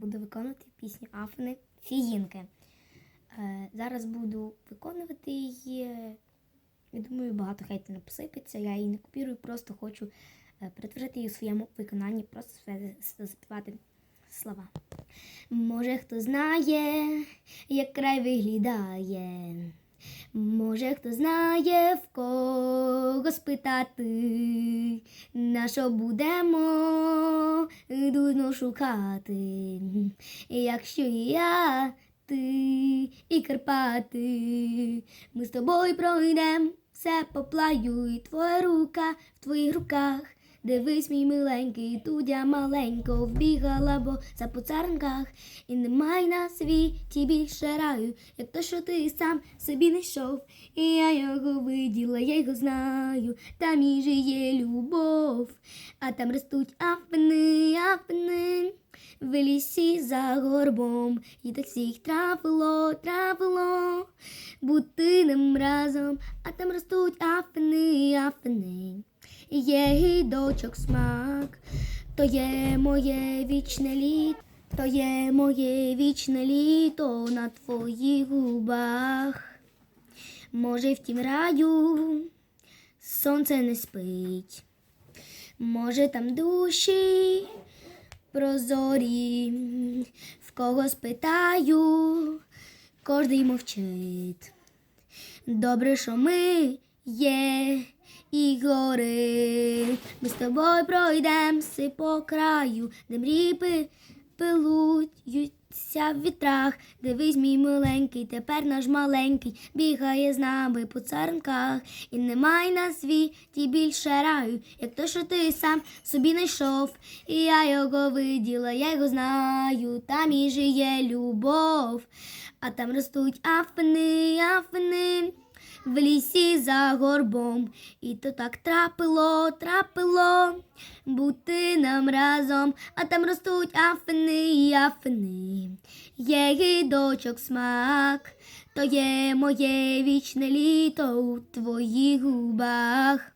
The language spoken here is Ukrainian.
буду виконувати пісню Афини Фіїнки. Е, зараз буду виконувати її. Я думаю, багато хейту не посипеться. Я її не копірую, просто хочу е, перетворити її у своєму виконанні, просто заспівати слова. Може, хто знає, як край виглядає. Може, хто знає, в кого спитати, на що будемо дудно шукати. Якщо я, ти і Карпати, ми з тобою пройдем все поплаю, і твоя рука в твоїх руках. Дивись, мій миленький, тудя маленько вбігала, бо за поцаринках, і немає на світі більше раю, як то, що ти сам собі не йшов, і я його виділа, я його знаю, там і жиє любов, а там ростуть афини, афини. В лісі за горбом, і так всіх трапило, трапило, бути нам разом, а там ростуть афини, афини. Є гідочок смак, то є моє вічне літо, то є моє вічне літо на твоїх губах. Може, в тім раю сонце не спить, може там душі прозорі, в кого спитаю, кожний мовчить. Добре, що ми є і гори. Ми з тобою пройдемся по краю, де мріпи пилуються в вітрах. Дивись, мій миленький, тепер наш маленький бігає з нами по царинках. І немає на світі більше раю, як то, що ти сам собі знайшов. І я його виділа, я його знаю, там і жиє любов, а там ростуть афини, афини в лісі за горбом. І то так трапило, трапило бути нам разом, а там ростуть афини, афини. Є гидочок смак, то є моє вічне літо у твоїх губах.